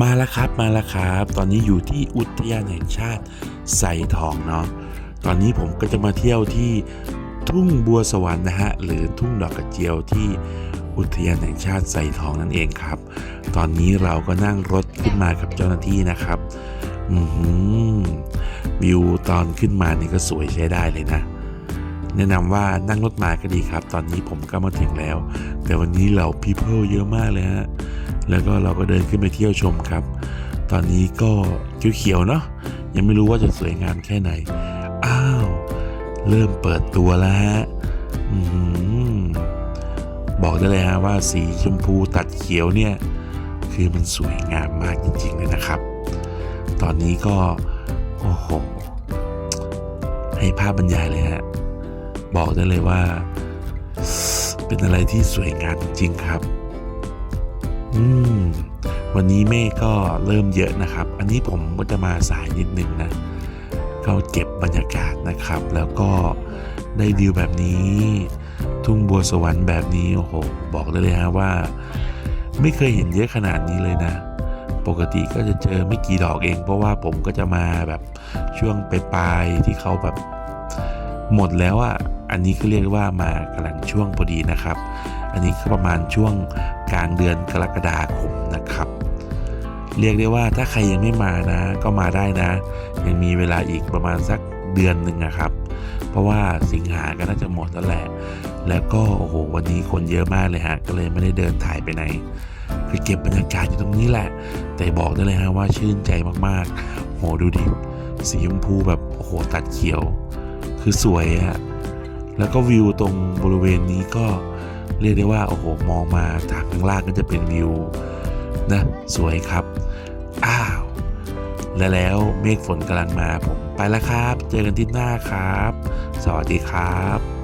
มาแล้วครับมาแล้วครับ ตอนนี้อยู่ที่อุทยานแห่งชาติไสทองเนาะตอนนี้ผมก็จะมาเที่ยวที่ทุ่งบัวสวรรค์นะฮะหรือทุ่งดอกกระเจียวที่อุทยานแห่งชาติไสทองนั่นเองครับ ตอนนี้เราก็นั่งรถขึ้นมากับเจ้าหน้าที่นะครับอืวิวตอนขึ้นมานี่ก็สวยใช้ได้เลยนะ แนะนำว่านั่งรถมาก็ดีครับ ตอนนี้ผมก็มาถึงแล้ว แต่วันนี้เราพีเพิลเยอะมากเลยฮะ แล้วก็เราก็เดินขึ้นไปเที่ยวชมครับ ตอนนี้ก็เขียวๆเนาะยังไม่รู้ว่าจะสวยงามแค่ไหน อ้าว เริ่มเปิดตัวแล้วฮะอือหือบอกได้เลยฮะว่าสีชมพูตัดเขียวเนี่ย คือมันสวยงามมากจริงๆเลยนะครับ ตอนนี้ก็ โอ้โห ให้ภาพบรรยายเลยฮะ บอกได้เลยว่า เป็นอะไรที่สวยงามจริงๆครับ อืม วันนี้เมฆก็เริ่มเยอะนะครับ อันนี้ผมก็จะมาสายนิดนึงนะก็เก็บบรรยากาศนะครับ แล้วก็ได้วิวแบบนี้ ทุ่งบัวสวรรค์แบบนี้โอ้โหบอกได้เลยฮะว่า ไม่เคยเห็นเยอะขนาดนี้เลยนะ ปกติก็จะเจอไม่กี่ดอกเอง เพราะว่าผมก็จะมาแบบช่วงปลายๆที่เขาแบบหมดแล้วอะ อันนี้ก็เรียกว่ามากำลังช่วงพอดีนะครับ อันนี้ก็ประมาณช่วงกลางเดือนกรกฎาคมนะครับ เรียกได้ว่าถ้าใครยังไม่มานะ ก็มาได้นะ ยังมีเวลาอีกประมาณสักเดือนหนึ่งนะครับ เพราะว่าสิงหาก็น่าจะหมดแล้วแหละ แล้วก็โอ้โหวันนี้คนเยอะมากเลยฮะ ก็เลยไม่ได้เดินถ่ายไปไหนคือเก็บบรรยากาศอยู่ตรงนี้แหละ แต่บอกได้เลยฮะว่าชื่นใจมากๆ โหดูดิ สีชมพูแบบโอ้โหตัดเขียว คือสวยฮะ แล้วก็วิวตรงบริเวณนี้ก็เรียกได้ว่าโอ้โหมองมาจากข้างล่างก็จะเป็นวิวนะสวยครับ อ้าว และแล้วเมฆฝนกำลังมาผมไปแล้วครับ เจอกันที่หน้าครับ สวัสดีครับ